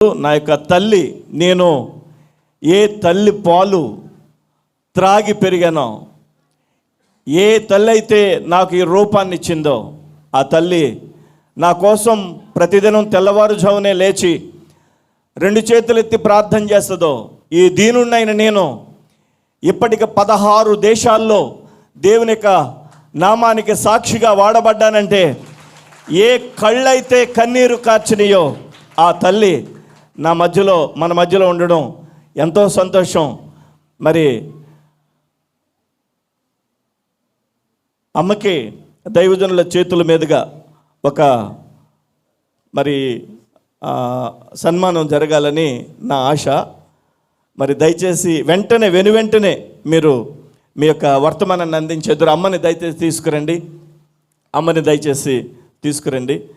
నా యొక్క తల్లి నేను ఏ తల్లి పాలు త్రాగి పెరిగానో ఏ తల్లి అయితే నాకు ఈ రూపాన్ని ఇచ్చిందో ఆ తల్లి నా కోసం ప్రతిదినం తెల్లవారుజామునే లేచి రెండు చేతులు ఎత్తి ప్రార్థన చేస్తుందో ఈ దీనున్నైన నేను ఇప్పటికి పదహారు దేశాల్లో దేవుని యొక్క నామానికి సాక్షిగా వాడబడ్డానంటే ఏ కళ్ళైతే కన్నీరు కార్చినయో ఆ తల్లి నా మధ్యలో మన మధ్యలో ఉండడం ఎంతో సంతోషం. మరి అమ్మకి దైవజనుల చేతుల మీదుగా ఒక మరి సన్మానం జరగాలని నా ఆశ. మరి దయచేసి వెంటనే వెను వెంటనే మీరు మీ యొక్క వర్తమానాన్ని అందించేద్దరు అమ్మని దయచేసి తీసుకురండి. అమ్మని దయచేసి తీసుకురండి.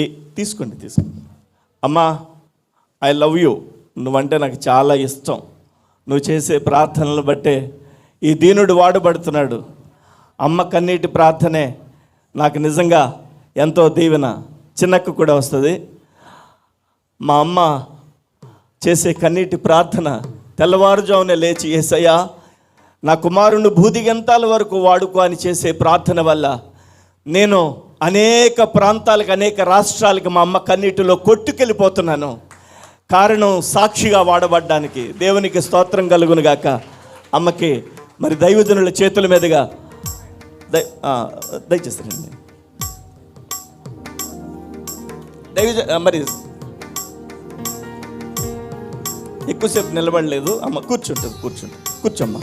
ఏ తీసుకోండి తీసుకోండి. అమ్మా ఐ లవ్ యూ నువ్వంటే నాకు చాలా ఇష్టం. నువ్వు చేసే ప్రార్థనలు బట్టే ఈ దీనుడు వాడబడుతున్నాడు. అమ్మ కన్నీటి ప్రార్థనే నాకు నిజంగా ఎంతో దీవెన చిన్నక్క కూడా వస్తుంది. మా అమ్మ చేసే కన్నీటి ప్రార్థన తెల్లవారుజామునే లేచి ఏసయ్యా నా కుమారుని భూదిగంతాల వరకు వాడుకో అని చేసే ప్రార్థన వల్ల నేను అనేక ప్రాంతాలకు అనేక రాష్ట్రాలకు మా అమ్మ కన్నీటిలో కొట్టుకెళ్ళిపోతున్నాను. కారణం సాక్షిగా వాడబడ్డానికి. దేవునికి స్తోత్రం కలుగును గాక. అమ్మకి మరి దైవజనుల చేతుల మీదుగా దయ ఆ, దయచేసి రండి దైవజ మరి ఎక్కువసేపు నిలబడలేదు. అమ్మ కూర్చుంటుంది కూర్చుంటుంది. కూర్చోమ్మా.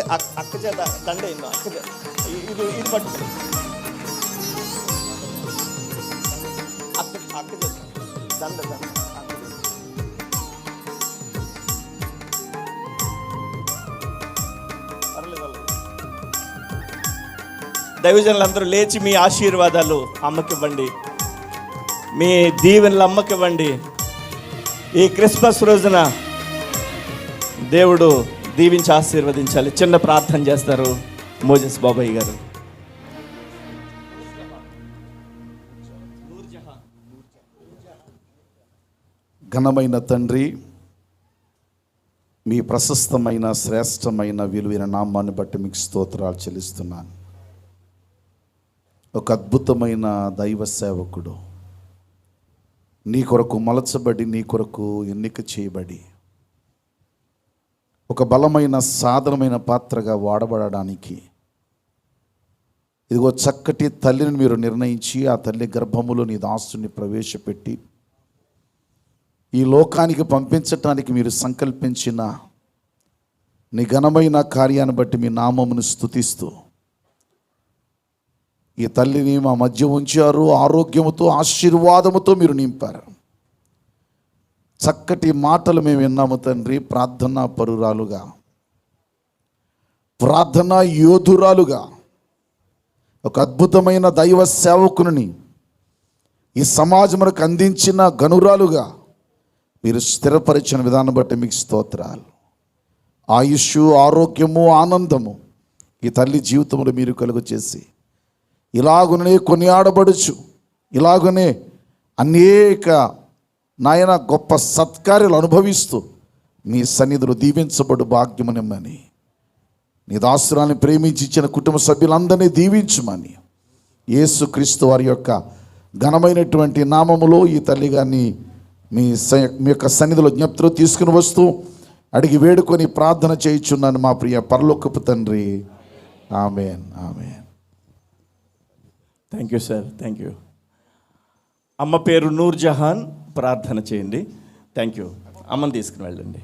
అక్క అక్క- చేత దండ ఎన్నో అక్క ఇది ఇది పట్టు. అక్క అక్క చేత. దండ దండ దైవజనులందరూ లేచి మీ ఆశీర్వాదాలు అమ్మకివ్వండి. మీ దీవెనలు అమ్మకివ్వండి. ఈ క్రిస్మస్ రోజున దేవుడు దీవించి ఆశీర్వదించాలి. చిన్న ప్రార్థన చేస్తారు మోజస్ బాబాయ్ గారు. ఘనమైన తండ్రి మీ ప్రశస్తమైన శ్రేష్టమైన విలువైన నామాన్ని బట్టి మీకు స్తోత్రాలు చెల్లిస్తున్నాను. ఒక అద్భుతమైన దైవ సేవకుడు. నీ కొరకు మలచబడి నీ కొరకు ఎన్నిక చేయబడి ఒక బలమైన సాధనమైన పాత్రగా వాడబడడానికి. ఇదిగో చక్కటి తల్లిని మీరు నిర్ణయించి ఆ తల్లి గర్భములో నీ దాసుని ప్రవేశపెట్టి ఈ లోకానికి పంపించటానికి మీరు సంకల్పించిన నీ ఘనమైన కార్యాన్ని బట్టి మీ నామమును స్థుతిస్తూ ఈ తల్లిని మా మధ్య ఉంచారు. ఆరోగ్యముతో ఆశీర్వాదముతో మీరు నింపారు. చక్కటి మాటలు మేము విన్నాము తండ్రి ప్రార్థనా పరురాలుగా. ప్రార్థనా యోధురాలుగా. ఒక అద్భుతమైన దైవ సేవకుని ఈ సమాజములకు అందించిన గనురాలుగా మీరు స్థిరపరిచిన విధానం బట్టి మీకు స్తోత్రాలు. ఆయుష్ ఆరోగ్యము ఆనందము ఈ తల్లి జీవితంలో మీరు కలుగు చేసి ఇలాగునే కొనియాడబడుచు ఇలాగునే అనేక నాయన గొప్ప సత్కార్యాలు అనుభవిస్తూ మీ సన్నిధులు దీవించబడు భాగ్యమునిమ్మని నీ దాసురాన్ని ప్రేమించి ఇచ్చిన కుటుంబ సభ్యులందరినీ దీవించమని. యేసుక్రీస్తు వారి యొక్క ఘనమైనటువంటి నామములో ఈ తల్లి గారిని మీ స- మీ యొక్క సన్నిధిలో జ్ఞప్తిలో తీసుకుని వస్తూ అడిగి వేడుకొని ప్రార్థన చేయించున్నాను మా ప్రియ పరలోకపు తండ్రి. Amen amen. Thank you sir thank you అమ్మ పేరు నూర్ జహాన్ ప్రార్థన చేయండి. థ్యాంక్ యూ అమ్మని తీసుకుని వెళ్ళండి.